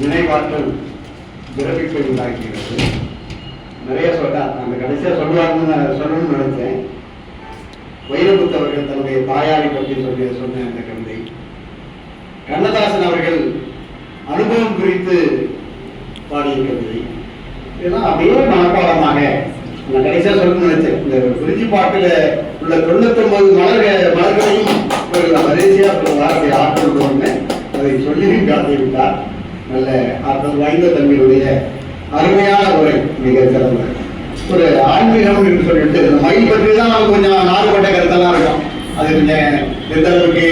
நினைவாற்றல் பிறப்பிப்பை உண்டாக்கிறது நிறைய சொல்றார் அந்த கடைசியாக சொல்லுவாங்கன்னு நான் சொல்லணும்னு நினைச்சேன். வைரமுத்து அவர்கள் தன்னுடைய தாயாரை பற்றி சொல்லி சொன்ன அந்த கவிதை. கண்ணதாசன் அவர்கள் அனுபவம் குறித்து பாடிய கவிதை. இதெல்லாம் அப்படியே மனப்பாடமாக நான் கடைசியாக சொல்லணும்னு நினைச்சேன். இந்த குறிஞ்சி பாட்டில் உள்ள தொண்ணூத்தொன்பது மலர்கள் மலர்களையும் இவர்கள் வரிசையாக வார்த்தை ஆற்றல் ஒன்று அதை சொல்லி காட்டி நல்ல ஆற்றல் வாய்ந்த தன்மையுடைய அருமையான உரை மிக சிறந்த ஒரு ஆன்மீகம் என்று சொல்லிட்டு இந்த மயில் பற்றி தான் நமக்கு கொஞ்சம் மாறுபட்ட கருத்தெல்லாம் இருக்கும். அது கொஞ்சம் எந்த அளவுக்கு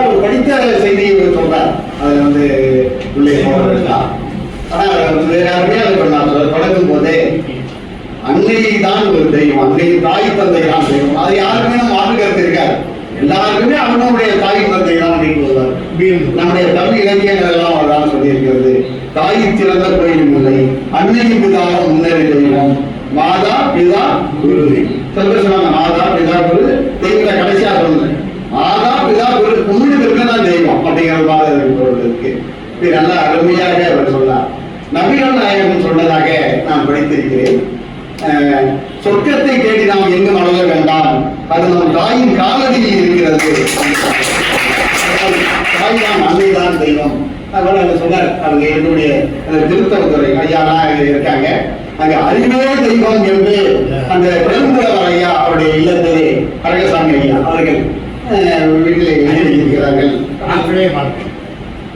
அவர் படித்த செய்தியை இவர் சொல்றார். அது வந்து உள்ளே போகிறதுலாம் ஆனால் வேற யாருமே அதை சொன்னார் சொல்ல தொடங்கும் போதே அன்னை தான் ஒரு தெய்வம் அன்னை தாய் தந்தை தான் தெய்வம். அது யாருமே நம்ம மாற்று கருத்து இருக்காது. எல்லாருக்குமே அவனுடைய தாய் தந்தை தான் நம்முடைய தமிழ் இலக்கியங்கள் எல்லாம் அதான் சொல்லியிருக்கிறது. தாய் சிறந்த கோயிலும் இல்லை. அன்னையின் பிதாவும் முன்னேறி தெய்வம் மாதா பிதா குரு. சில சொன்னாங்க மாதா பிதா குரு. தெய்வத்தை கடைசியா சொல்லுங்க. மாதா பிதா குரு. மூணு பேருக்கு தான் தெய்வம் அப்படிங்கிற மாதிரி இருக்கு. இது நல்லா அருமையாக அவர் சொன்னார். நவீன நாயகம் சொன்னதாக நான் படித்திருக்கிறேன். சொர்க்கத்தை தேடி நாம் எங்கும் அடைய வேண்டாம். அது நம் தாயின் காலடியில் இருக்கிறது. தாய் தான் அன்னை தான் தெய்வம். அதனால அவங்க சொன்னார். அவங்க என்னுடைய திருத்தவத்துறை ஐயாலாம் இருக்காங்க. அங்க அறிவே தெய்வம் என்று அந்த பெரும்புலவர் ஐயா அவருடைய இல்லத்திலே கரகசாமி ஐயா அவர்கள் வீட்டிலே எழுதியிருக்கிறார்கள். ஆற்றலே வாழ்க்கை.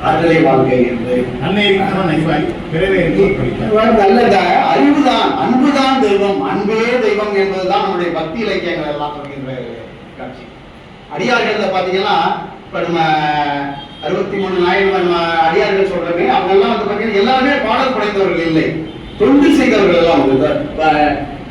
ஆற்றலை வாழ்க்கை என்று. நல்ல அறிவுதான் அன்புதான் தெய்வம். அன்பே தெய்வம் என்பதுதான் நம்முடைய பக்தி இலக்கியங்கள் எல்லாம் சொல்கின்ற காட்சி. அடியார்கள்ல பாத்தீங்கன்னா இப்போ நம்ம அறுபத்தி மூணு நாயகம் நம்ம அடியார்கள் சொல்றமே அவங்க எல்லாம் வந்து பாத்தீங்கன்னா எல்லாருமே பாடல் படைத்தவர்கள் இல்லை. தொண்டு செய்தவர்கள் எல்லாம் வந்து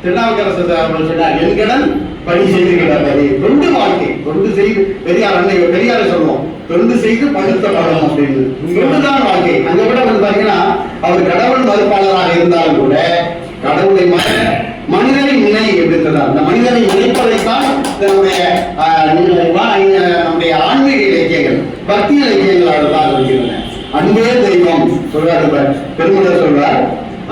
திருநாவுக்கரசு அவர்கள் சொன்னார் என்கடன் பணி செய்து கிடப்பது தொண்டு வாழ்க்கை தொண்டு செய்து பெரியார் அன்னை பெரியார சொல்லுவோம் தொண்டு செய்து படுத்த படம் அப்படின்னு. தொண்டுதான் வாழ்க்கை. அங்க கூட வந்து பாத்தீங்கன்னா அவர் கடவுள் மறுப்பாளராக இருந்தாலும் கூட கடவுளை ம- மனிதனை நிலை என்று அந்த மனிதனை நினைப்பதைத்தான் நம்முடைய நம்முடைய ஆன்மீக பக்தி இலக்கியங்களாக அதெல்லாம் இருக்கின்றன. அன்பே தெய்வம் சொல்றாரு இப்ப சொல்றார்.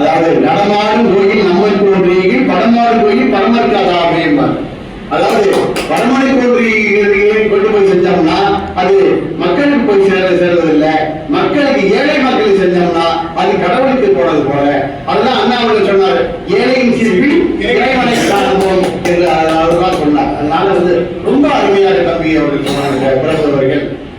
அதாவது நடமாடும் கோயில் நம்மை போன்றீர்கள் படமாடும் கோயில் படமற்காதா அப்படின்பார் அதாவது பரமனை தோன்றியை கொண்டு போய் செஞ்சோம்னா அது மக்களுக்கு போய் சேர சேர்றதில்லை மக்களுக்கு ஏழை மக்களுக்கு செஞ்சோம்னா அது கடவுளுக்கு போனது போல. அதுதான் அண்ணா அவர்கள் சொன்னார் ஏழையின் சிரிப்பில் இறைவனை காண்போம் என்று அவர்தான் சொன்னார். அதனால வந்து ரொம்ப அருமையாக தம்பி அவர்கள் சொன்னாங்க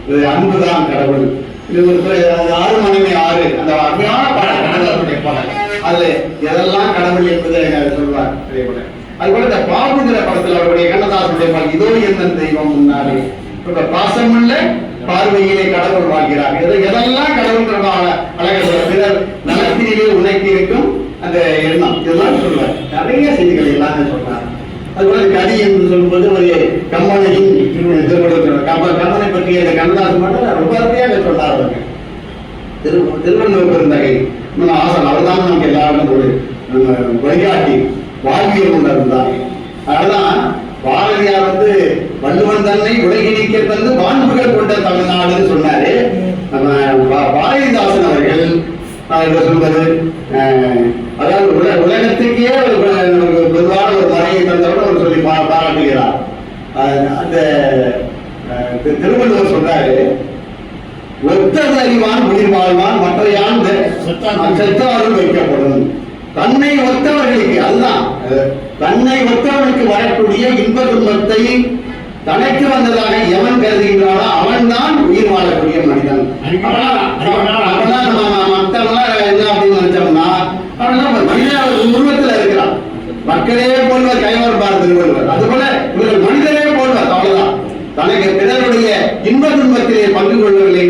இது அன்புதான் கடவுள். இது ஒரு ஆறு மனைவி ஆறு. அந்த அருமையான பாடல் கடவுளுடைய பாடல் அதுல எதெல்லாம் கடவுள் என்பதை சொல்வார்? அது போல. இந்த பாபுங்கிற படத்துல அவருடைய கண்ணதாசனுடைய பாடல் இதோ என்ன தெய்வம் முன்னாலே. இப்ப பாசமுள்ள பார்வையிலே கடவுள் வாழ்கிறார். எதெல்லாம் கடவுள் தொடர்பாக சொல்ற பிறர் நலத்திலே உனக்கு இருக்கும் அந்த எண்ணம். இதெல்லாம் சொல்றார் நிறைய செய்திகள் எல்லாமே சொல்றார். அதுபோல கதி என்று சொல்லும்போது ஒரு கம்பனையும் திருவள்ளுவர் கம்ப கம்பனை பற்றிய இந்த கண்ணதாசன் மட்டும் ரொம்ப அருமையாக சொன்னார் அவங்க திரு திருவள்ளுவர் பெருந்தகை. நம்ம ஆசன் அவர்தான் நமக்கு எல்லாருக்கும் ஒரு நம்ம வழிகாட்டி வாழ்வியல் கொண்டு இருந்தார். அதனாலதான் பாரதியார் வந்து வள்ளுவன் தன்னை உலகினிக்க தந்து வான்புகள் கொண்ட தமிழ்நாடுன்னு சொன்னாரு. நம்ம பாரதிதாசன் அவர்கள் நான் சொல்வது அஹ், அதாவது உல உலகத்துக்கே ஒரு ப- நமக்கு பொதுவான ஒரு மறையை தந்தவர் அவர் சொல்லி பா- பாராட்டுகிறார் அஹ், அந்த அஹ், திரு- திருவள்ளுவர் சொல்றாரு ஒத்தது அறிவான் உயிர் வாழ்வான் மற்றையான் செத்தாரும் வைக்கப்படும். தன்னை ஒத்தவர்களுக்கு அதுதான் தன்னை ஒத்தவனுக்கு வரக்கூடிய இன்ப துன்பத்தை தனக்கு வந்ததாக எவன் கருதுகின்றானோ அவன்தான் உயிர் வாழக்கூடிய மனிதன் அவன்தான் நம்ம மத்தவங்களாம் என்ன அப்படின்னு நினைச்சோம்னா அவன்லாம் மனிதன் ஒரு உருவத்துல இருக்கிறான். மக்களே போல்வர் கைவர் பார் திருவள்ளுவர் அதுபோல இவர்கள் மனிதரே போல்வர் அவ்வளவுதான். தனக்கு பிறருடைய இன்ப துன்பத்திலே பங்கு கொள்ளவில்லை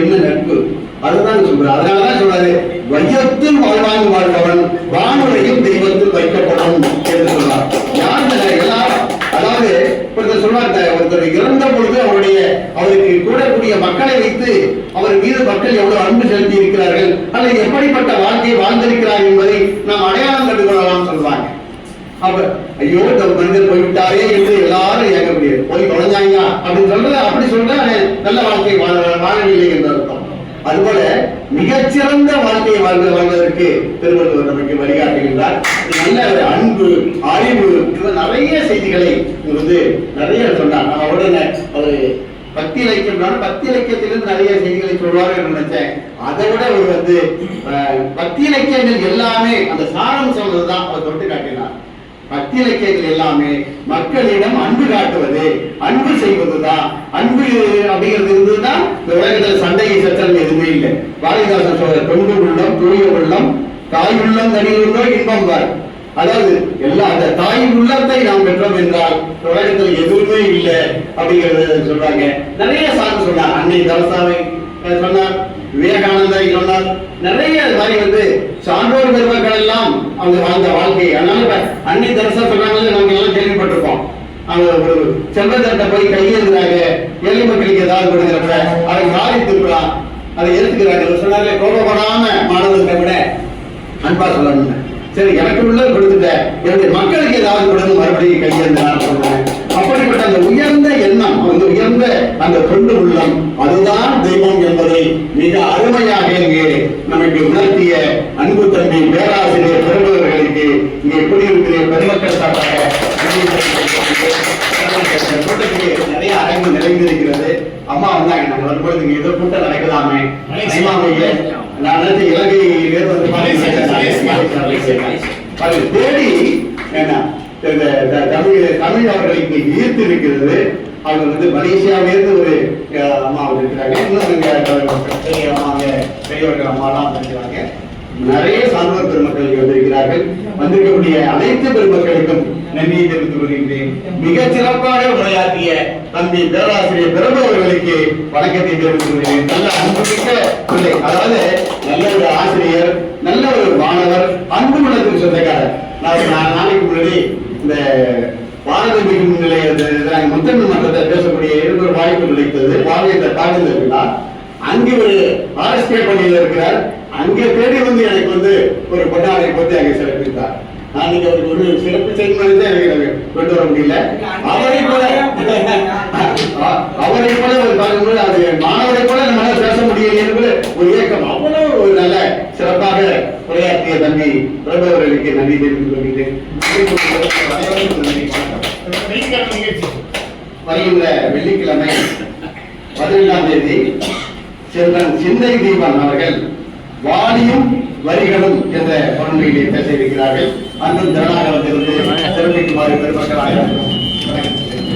என்ன நட்பு? அதுதான் சொல்றாரு. அதனாலதான் சொல்றாரு வையத்தில் வாழ்வாங்க வாழ்பவன் வானுரையும் தெய்வத்தில் வைக்கப்படும் என்று சொல்றார். யார் அதாவது ஒருத்தர் சொல்றார் ஒருத்தர் இறந்த பொழுது அவருடைய அவருக்கு கூடக்கூடிய மக்களை வைத்து அவர் மீது மக்கள் எவ்வளவு அன்பு செலுத்தி இருக்கிறார்கள் அல்லது எப்படிப்பட்ட வாழ்க்கையை வாழ்ந்திருக்கிறார் என்பதை நாம் அடையாளம் கண்டு கொள்ளலாம் சொல்வாங்க. அவர் ஐயோ இந்த மனிதர் போய்விட்டாரே என்று எல்லாரும் போய் போய் தொலைஞ்சாங்க அப்படின்னு சொல்றது அப்படி சொல்ற நல்ல வாழ்க்கை வாழ வாழவில்லை என்று அர்த்தம். அதுபோல மிகச்சிறந்த வாழ்க்கையை வாழ்ந்து வாழ்வதற்கு திருவள்ளுவர் நமக்கு வழிகாட்டுகின்றார். நல்ல ஒரு அன்பு அறிவு இது நிறைய செய்திகளை வந்து நிறைய சொன்னார் நான் உடனே அவர் பக்தி இலக்கியம் பக்தி இலக்கியத்திலிருந்து நிறைய செய்திகளை சொல்வார் என்று நினைச்சேன். அதை விட அவர் வந்து பக்தி இலக்கியங்கள் எல்லாமே அந்த சாரம் சொல்றதுதான் அவர் தொட்டு காட்டினார். பக்தி இலக்கியங்கள் எல்லாமே மக்களிடம் அன்பு காட்டுவது. அன்பு செய்வதுதான் அன்பு அப்படிங்கிறது இருந்ததுதான் இந்த உலகத்தில் சண்டையை சச்சரவு எதுவுமே இல்லை. பாரதிதாசன் சொல்ற தொண்டு உள்ளம் தூய உள்ளம் தாய் உள்ளம் தனி உள்ளம் இன்பம் பார் அதாவது எல்லா அந்த தாயின் உள்ளத்தை நாம் பெற்றோம் என்றால் உலகத்தில் எதுவுமே இல்லை அப்படிங்கறத சொல்றாங்க. நிறைய சார்ந்து சொன்னார் அன்னை தலசாவை சொன்னார் விவேகானந்தா சொன்னார் நிறைய இது மாதிரி வந்து சான்றோர் பெருமக்கள் எல்லாம் அவங்க வாழ்ந்த வாழ்க்கை. அதனால இப்ப அன்னை தரசா சொன்னாங்கன்னு நம்ம எல்லாம் கேள்விப்பட்டிருக்கோம். அவங்க ஒரு செல்வதட்ட போய் கையெழுதுறாங்க ஏழை மக்களுக்கு ஏதாவது கொடுக்குறப்ப அதை சாதி திருப்பலாம் அதை எடுத்துக்கிறாங்க சொன்னாலே கோபப்படாம மாணவர்களை விட அன்பா சொல்லணும்னு. சரி எனக்கு உள்ளது கொடுத்துட்டேன் என்னுடைய மக்களுக்கு ஏதாவது கொடுத்து மறுபடியும் கையெழுந்து நான் சொல்றேன். அப்படிப்பட்ட அந்த உயர்ந்த எண்ணம் அந்த உயர்ந்த அந்த தொண்டு உள்ளம் அதுதான் தெய்வம் என்பதை மிக அருமையாக இங்கே நமக்கு உணர்த்திய அன்பு தம்பி பேராசிரியர் பெருமவர்களுக்கு இங்கே குடியிருக்கிற பெருமக்கள் சார்பாக கூட்டத்திலே நிறைய அரங்கு நிறைந்திருக்கிறது. அம்மா வந்தாங்க நம்ம வரும்பொழுது நீங்க ஏதோ கூட்டம் நடக்கலாமே. நான் நினைச்ச இலங்கையிலே வந்து மலேசியா, மலேசியா. தேடி என்ன தமிழ் தமிழ் அவர்களை ஈர்த்து இருக்கிறது அவர் வந்து மலேசியாவிலிருந்து ஒரு அஹ், அம்மா இருக்கிறாங்க இன்னும் இங்க அம்மாங்க பெரியவர்கள் அம்மாலாம் இருக்கிறாங்க நிறைய சான்றோர் பெருமக்கள் இங்கே வந்திருக்கிறார்கள். வந்திருக்கக்கூடிய அனைத்து பெருமக்களுக்கும் நன்றியை தெரிவித்துக் கொள்கின்றேன். மிகச் சிறப்பாக உரையாற்றிய தம்பி பேராசிரியர் பிரபு அவர்களுக்கு வணக்கத்தை தெரிவித்துக் கொள்கிறேன். நல்ல அன்புமிக்க பிள்ளை. அதாவது நல்ல ஒரு ஆசிரியர் நல்ல ஒரு மாணவர் அன்பு குணத்துக்கு சொந்தக்காரர். நான் நாளைக்கு முன்னாடி இந்த பாரத முன்னிலை முத்தமிழ் மன்றத்தை பேசக்கூடிய எனக்கு ஒரு வாய்ப்பு கிடைத்தது. பாரதியத்தை பாரதிய விழா அங்கே ஒரு ஆர்எஸ்கே பள்ளியில் இருக்கிறார். அங்கே தேடி வந்து எனக்கு வந்து ஒரு பொன்னாடை பற்றி அங்கே சிறப்பித்தார். நான் நீங்க அவருக்கு ஒரு சிறப்பு செய்யணும் எனக்கு கொண்டு வர முடியல. அவரை போல அவரை போல ஒரு பார்க்கும்போது அது மாணவரை போல நம்மளால பேச முடியல என்பது ஒரு இயக்கம் அவ்வளவு ஒரு நல்ல சிறப்பாக உரையாற்றிய தம்பி பிரபு அவர்களுக்கு நன்றி தெரிவித்துக் கொள்கிறேன் வருகின்ற வெள்ளிக்கிழமை பதினெட்டாம் தேதி செல்வன் சிந்தை தீபன் அவர்கள் வாடியும் வரிகளும் என்ற பொருளிலே பேச இருக்கிறார்கள். அன்றும் திறனாக வந்திருந்து சிறப்பிக்குமாறு பெருமக்களாக